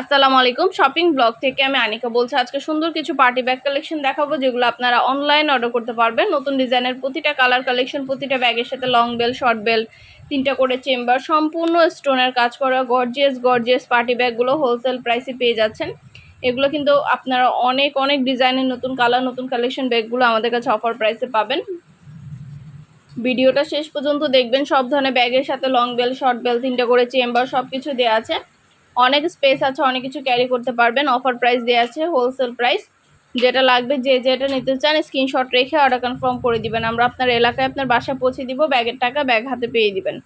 আসসালামু আলাইকুম। Shopping blog থেকে আমি আনিকা বলছি, আজকে সুন্দর কিছু পার্টি ব্যাগ কালেকশন দেখাবো, যেগুলো আপনারা অনলাইন অর্ডার করতে পারবেন। নতুন ডিজাইনের প্রতিটা কালার কালেকশন প্রতিটা ব্যাগের সাথে লং বেল শর্ট বেল তিনটা করে চেম্বার সম্পূর্ণ স্টোনের কাজ করা গর্জিয়াস গর্জিয়াস পার্টি ব্যাগগুলো হোলসেল প্রাইসে পেয়ে যাচ্ছেন। এগুলো কিন্তু আপনারা অনেক অনেক ডিজাইনের নতুন কালার নতুন কালেকশন ব্যাগগুলো আমাদের কাছে অফার প্রাইসে পাবেন। ভিডিওটা শেষ পর্যন্ত দেখবেন, সব ধরনের ব্যাগের সাথে লং বেল শর্ট বেল তিনটা করে চেম্বার সব কিছু দেওয়া আছে। অনেক স্পেস আছে, অনেক কিছু ক্যারি করতে পারবেন। অফার প্রাইস দেওয়া আছে হোলসেল প্রাইস যেটা লাগবে, যে যেটা নিতে চান স্ক্রিনশট রেখে অর্ডার কনফার্ম করে দিবেন। আমরা আপনার এলাকায় আপনার বাসায় পৌঁছে দিব ব্যাগের টাকা ব্যাগ হাতে পেয়ে দিবেন।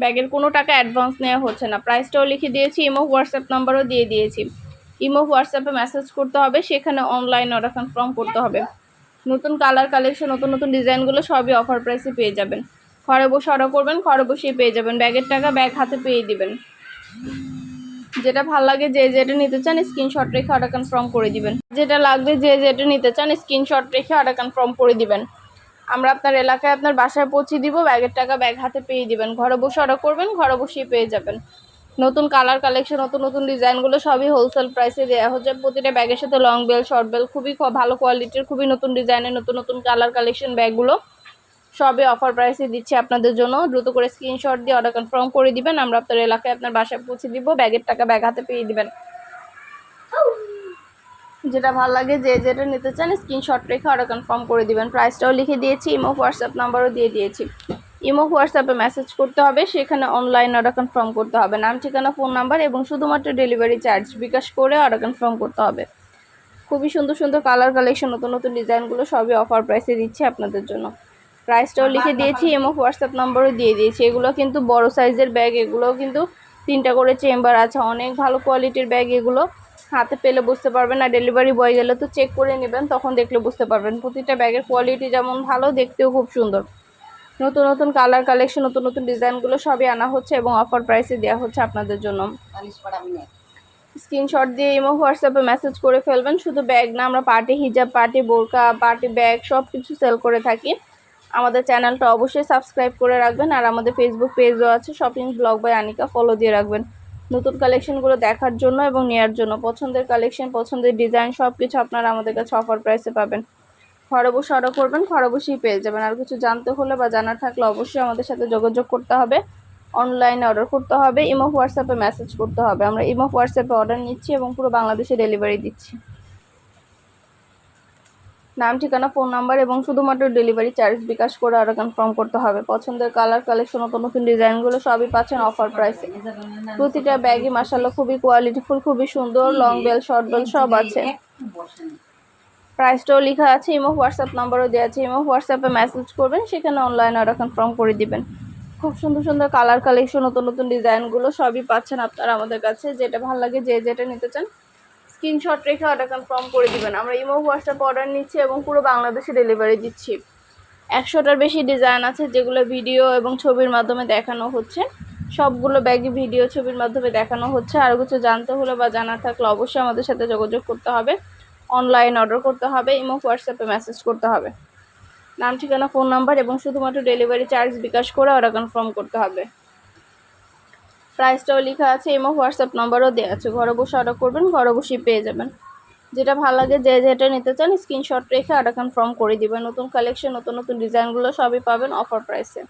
ব্যাগের কোনো টাকা অ্যাডভান্স নেওয়া হচ্ছে না। প্রাইসটাও লিখে দিয়েছি ইমো হোয়াটসঅ্যাপ নাম্বারও দিয়ে দিয়েছি। ইমো হোয়াটসঅ্যাপে মেসেজ করতে হবে, সেখানে অনলাইন অর্ডার কনফার্ম করতে হবে। নতুন কালার কালেকশন নতুন নতুন ডিজাইনগুলো সবই অফার প্রাইসে পেয়ে যাবেন। ঘরে বসে অর্ডার করবেন, ঘরে বসেই পেয়ে যাবেন। ব্যাগের টাকা ব্যাগ হাতে পেয়ে দিবেন। যেটা ভালো লাগে যে যেটা নিতে চান স্ক্রিনশট রেখে অর্ডার কনফার্ম করে দিবেন। যেটা লাগবে যে যেটা নিতে চান স্ক্রিনশট রেখে অর্ডার কনফার্ম করে দিবেন। আমরা আপনার এলাকায় আপনার বাসায় পৌঁছে দিব ব্যাগের টাকা ব্যাগ হাতে পেয়ে দিবেন। ঘরে বসে অর্ডার করবেন, ঘরে বসেই পেয়ে যাবেন। নতুন কালার কালেকশন নতুন নতুন ডিজাইনগুলো সবই হোলসেল প্রাইসে দেওয়া হচ্ছে। প্রতিটা ব্যাগের সাথে লং বেল শর্ট বেল খুবই ভালো কোয়ালিটির খুবই নতুন ডিজাইনের নতুন নতুন কালার কালেকশন ব্যাগগুলো সবই অফার প্রাইসে দিচ্ছি আপনাদের জন্য। দ্রুত করে স্ক্রিনশট দিয়ে অর্ডার কনফার্ম করে দিবেন। আমরা আপনার এলাকায় আপনার বাসায় পৌঁছে দিব। ব্যাগের টাকা ব্যাগ হাতে পেয়ে দিবেন। যেটা ভালো লাগে, যে যেটা নিতে চান স্ক্রিনশট রেখে অর্ডার কনফার্ম করে দিবেন। প্রাইসটাও লিখে দিয়েছি ইমো হোয়াটসঅ্যাপ নাম্বারও দিয়ে দিয়েছি। ইমো হোয়াটসঅ্যাপে মেসেজ করতে হবে, সেখানে অনলাইন অর্ডার কনফার্ম করতে হবে। নাম, ঠিকানা ফোন নাম্বার এবং শুধুমাত্র ডেলিভারি চার্জ বিকাশ করে অর্ডার কনফার্ম করতে হবে। খুবই সুন্দর সুন্দর কালার কালেকশন নতুন নতুন ডিজাইনগুলো সবই অফার প্রাইসে দিচ্ছে আপনাদের জন্য। প্রাইসটাও লিখে দিয়েছি এবং হোয়াটসঅ্যাপ নাম্বারও দিয়ে দিয়েছি। এগুলো কিন্তু বড় সাইজের ব্যাগ এগুলোও কিন্তু তিনটা করে চেম্বার আছে। অনেক ভালো কোয়ালিটির ব্যাগ এগুলো। হাতে পেলে বুঝতে পারবেন আর ডেলিভারি বয় গেলে তো চেক করে নেবেন তখন দেখলে বুঝতে পারবেন। প্রতিটা ব্যাগের কোয়ালিটি যেমন ভালো দেখতেও খুব সুন্দর। নতুন নতুন কালার কালেকশন নতুন নতুন ডিজাইনগুলো সবই আনা হচ্ছে এবং অফার প্রাইসে দেওয়া হচ্ছে আপনাদের জন্য। স্ক্রিনশট দিয়ে ইমো হোয়াটসঅ্যাপে মেসেজ করে ফেলবেন। শুধু ব্যাগ না আমরা পার্টি হিজাব পার্টি বোরকা পার্টি ব্যাগ সব কিছু সেল করে থাকি। আমাদের চ্যানেলটা অবশ্যই সাবস্ক্রাইব করে রাখবেন আর আমাদের ফেসবুক পেজও আছে shopping blog by Anika follow দিয়ে রাখবেন। নতুন কালেকশনগুলো দেখার জন্য এবং নেওয়ার জন্য পছন্দের কালেকশন পছন্দের ডিজাইন সব কিছু আপনারা আমাদের কাছে অফার প্রাইসে পাবেন। ঘরে অর্ডার করবেন ঘরে পেয়ে যাবেন। আর কিছু জানতে হলে বা জানার থাকলে অবশ্যই আমাদের সাথে যোগাযোগ করতে হবে। অনলাইনে অর্ডার করতে হবে ইমো হোয়াটসঅ্যাপে মেসেজ করতে হবে। আমরা ইমো হোয়াটসঅ্যাপে অর্ডার নিচ্ছি এবং পুরো বাংলাদেশে ডেলিভারি দিচ্ছি। নাম, ঠিকানা, ফোন নাম্বার এবং শুধুমাত্র ডেলিভারি চার্জ বিকাশ করে অর্ডার কনফার্ম করতে হবে। পছন্দের কালার কালেকশন নতুন নতুন ডিজাইনগুলো সবই পাচ্ছেন অফার প্রাইসে প্রতিটা ব্যাগই মাসাল্লাহ খুবই কোয়ালিটিফুল খুবই সুন্দর লং বেল শর্ট বেল সব আছে। প্রাইসটাও লেখা আছে ইমো হোয়াটসঅ্যাপ নাম্বারও দেওয়া আছে। ইমো হোয়াটসঅ্যাপে মেসেজ করবেন, সেখানে অনলাইনে অর্ডার কনফার্ম করে দিবেন। খুব সুন্দর সুন্দর কালার কালেকশন নতুন নতুন ডিজাইনগুলো সবই পাচ্ছেন আপনারা আমাদের কাছে। যেটা ভালো লাগে, যে যেটা নিতে চান স্ক্রিনশট রেখে অর্ডার কনফার্ম করে দিবেন। আমরা ইমো হোয়াটসঅ্যাপে অর্ডার নিচ্ছি এবং পুরো বাংলাদেশে ডেলিভারি দিচ্ছি। একশোটার বেশি ডিজাইন আছে যেগুলো ভিডিও এবং ছবির মাধ্যমে দেখানো হচ্ছে। সবগুলো ব্যাগই ভিডিও ছবির মাধ্যমে দেখানো হচ্ছে। আর কিছু জানতে হলে বা জানা থাকলে অবশ্যই আমাদের সাথে যোগাযোগ করতে হবে। অনলাইন অর্ডার করতে হবে ইমো হোয়াটসঅ্যাপে মেসেজ করতে হবে। নাম, ঠিকানা ফোন নাম্বার এবং শুধুমাত্র ডেলিভারি চার্জ বিকাশ করে অর্ডার কনফার্ম করতে হবে। প্রাইসটাও লেখা আছে ইমো হোয়াটসঅ্যাপ নাম্বারও দেওয়া আছে। ঘরে বসে অর্ডার করবেন, ঘরে বসেই পেয়ে যাবেন। যেটা ভালো লাগে, যে যেটা নিতে চান স্ক্রিনশট রেখে অর্ডার কনফার্ম করে দিবেন। নতুন কালেকশন নতুন নতুন ডিজাইনগুলো সবই পাবেন অফার প্রাইসে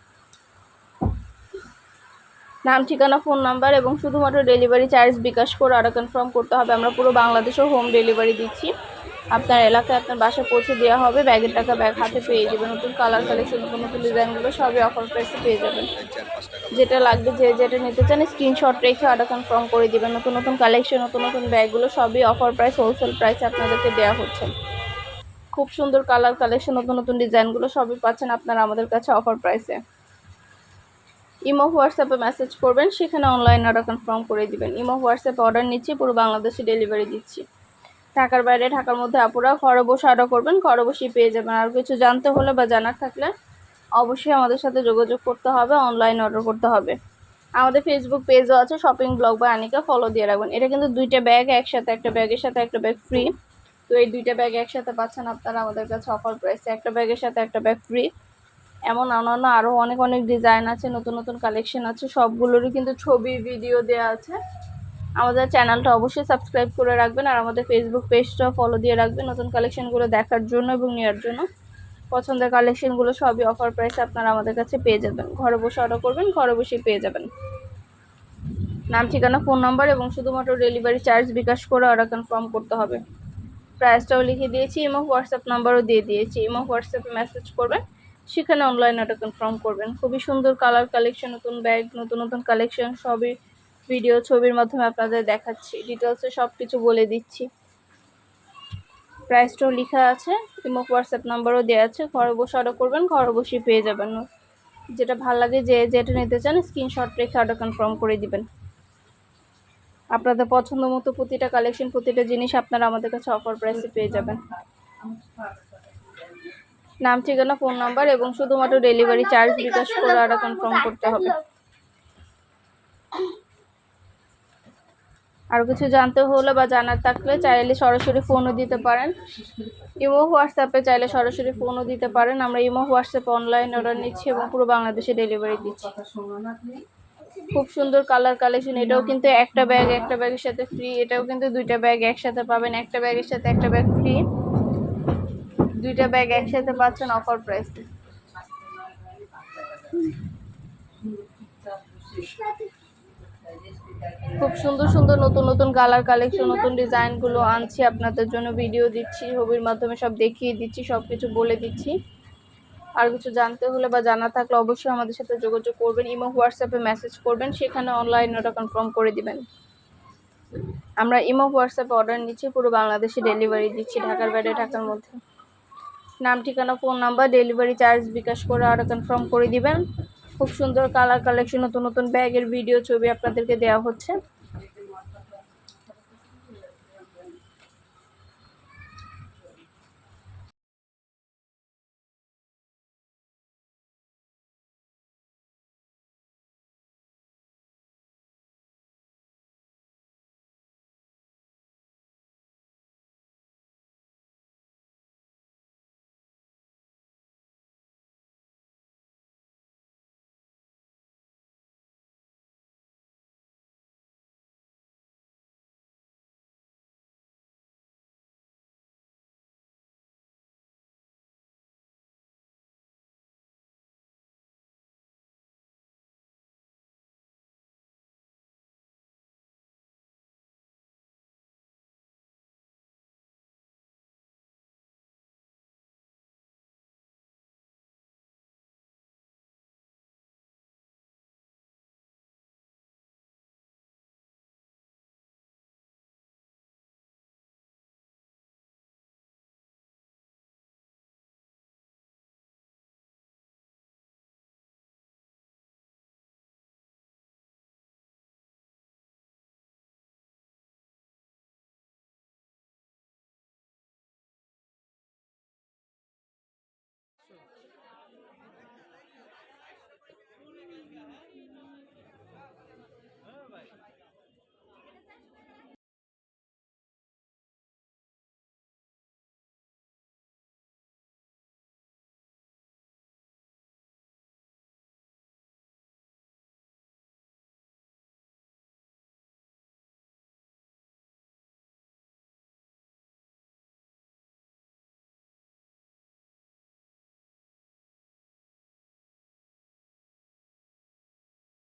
নাম, ঠিকানা ফোন নাম্বার এবং শুধুমাত্র ডেলিভারি চার্জ বিকাশ করে অর্ডার কনফার্ম করতে হবে। আমরা পুরো বাংলাদেশেও হোম ডেলিভারি দিচ্ছি। আপনার এলাকায় আপনার বাসা পৌঁছে দেওয়া হবে। ব্যাগের টাকা ব্যাগ হাতে পেয়ে যাবেন। নতুন কালার কালেকশন নতুন নতুন ডিজাইনগুলো সবই অফার প্রাইসে পেয়ে যাবেন। যেটা লাগবে যে যেটা নিতে চান স্ক্রিনশট রেখে অর্ডার কনফার্ম করে দিবেন। নতুন নতুন কালেকশন নতুন নতুন ব্যাগগুলো সবই অফার প্রাইস হোলসেল প্রাইসে আপনাদেরকে দেওয়া হচ্ছে। খুব সুন্দর কালার কালেকশন নতুন নতুন ডিজাইনগুলো সবই পাচ্ছেন আপনারা আমাদের কাছে অফার প্রাইসে ইমো হোয়াটসঅ্যাপে মেসেজ করবেন, সেখানে অনলাইন অর্ডার কনফার্ম করে দিবেন। ইমো হোয়াটসঅ্যাপে অর্ডার নিচ্ছি, পুরো বাংলাদেশে ডেলিভারি দিচ্ছি। ঢাকার বাইরে, ঢাকার মধ্যে আপুরা ঘরে বসে অর্ডার করবেন, ঘরে বসেই পেয়ে যাবেন। আর কিছু জানতে হলে বা জানার থাকলে অবশ্যই আমাদের সাথে যোগাযোগ করতে হবে অনলাইন অর্ডার করতে হবে। আমাদের ফেসবুক পেজও আছে শপিং ব্লগ বা আনিকা ফলো দিয়ে রাখবেন। এটা কিন্তু দুইটা ব্যাগ একসাথে একটা ব্যাগের সাথে একটা ব্যাগ ফ্রি তো এই দুইটা ব্যাগ একসাথে পাচ্ছেন আপনারা, আমাদের কাছে অফার প্রাইসে একটা ব্যাগের সাথে একটা ব্যাগ ফ্রি এমন অন্যান্য আরও অনেক অনেক ডিজাইন আছে, নতুন নতুন কালেকশন আছে, সবগুলোরই কিন্তু ছবি ভিডিও দেওয়া আছে। আমাদের চ্যানেলটা অবশ্যই সাবস্ক্রাইব করে রাখবেন আর আমাদের ফেসবুক পেজটাও ফলো দিয়ে রাখবেন নতুন কালেকশনগুলো দেখার জন্য এবং নেওয়ার জন্য। পছন্দের কালেকশনগুলো সবই অফার প্রাইসে আপনারা আমাদের কাছে পেয়ে যাবেন। ঘরে বসে অর্ডার করবেন, ঘরে বসেই পেয়ে যাবেন। নাম, ঠিকানা ফোন নাম্বার এবং শুধুমাত্র ডেলিভারি চার্জ বিকাশ করে অর্ডার কনফার্ম করতে হবে। প্রাইসটাও লিখে দিয়েছি এবং হোয়াটসঅ্যাপ নাম্বারও দিয়ে দিয়েছি। এবং হোয়াটসঅ্যাপে মেসেজ করবেন, সেখানে অনলাইন অর্ডার কনফার্ম করবেন। খুবই সুন্দর কালার কালেকশন নতুন ব্যাগ নতুন নতুন কালেকশন সবই ভিডিও ছবির মাধ্যমে আপনাদের দেখাচ্ছি। ডিটেলসে সব কিছু বলে দিচ্ছি। প্রাইসটাও লেখা আছে এবং হোয়াটসঅ্যাপ নাম্বারও দেওয়া আছে। ঘরে বসে অর্ডার করবেন, ঘরে বসেই পেয়ে যাবেন। যেটা ভালো লাগে যে যেটা নিতে চান স্ক্রিনশট রেখে অর্ডার কনফার্ম করে দিবেন। আপনাদের পছন্দ মতো প্রতিটা কালেকশন প্রতিটা জিনিস আপনারা আমাদের কাছে অফার প্রাইসে পেয়ে যাবেন। নাম, ঠিকানা ফোন নাম্বার এবং শুধুমাত্র ডেলিভারি চার্জ বিকাশ করে অর্ডার কনফার্ম করতে হবে। আর কিছু জানতে হলে বা জানার থাকলে চাইলে সরাসরি ফোনও দিতে পারেন। ইমো, হোয়াটসঅ্যাপে চাইলে সরাসরি ফোনও দিতে পারেন। আমরা ইমো, হোয়াটসঅ্যাপে অনলাইন অর্ডার নিচ্ছি এবং পুরো বাংলাদেশে ডেলিভারি দিচ্ছি। খুব সুন্দর কালার কালেকশন এটাও কিন্তু একটা ব্যাগ একটা ব্যাগের সাথে ফ্রি এটাও কিন্তু দুইটা ব্যাগ একসাথে পাবেন। একটা ব্যাগের সাথে একটা ব্যাগ ফ্রি দুইটা ব্যাগ একসাথে পাচ্ছেন অফার প্রাইসে খুব সুন্দর সুন্দর নতুন নতুন কালার কালেকশন নতুন ডিজাইনগুলো আনছি আপনাদের জন্য ভিডিও দিচ্ছি, ছবির মাধ্যমে সব দেখিয়ে দিচ্ছি সব কিছু বলে দিচ্ছি। আর কিছু জানতে হলে বা জানা থাকলে অবশ্যই আমাদের সাথে যোগাযোগ করবেন, ইমো, হোয়াটসঅ্যাপে মেসেজ করবেন, সেখানে অনলাইন ওটা কনফার্ম করে দিবেন। আমরা ইমো, হোয়াটসঅ্যাপে অর্ডার নিচ্ছি, পুরো বাংলাদেশে ডেলিভারি দিচ্ছি, ঢাকার বাইরে, ঢাকার মধ্যে। নাম, ঠিকানা phone number delivery charge bKash করে অর্ডার কনফার্ম করে দিবেন। খুব সুন্দর কালার কালেকশন নতুন নতুন ব্যাগের ভিডিও ছবি আপনাদেরকে দেওয়া হচ্ছে।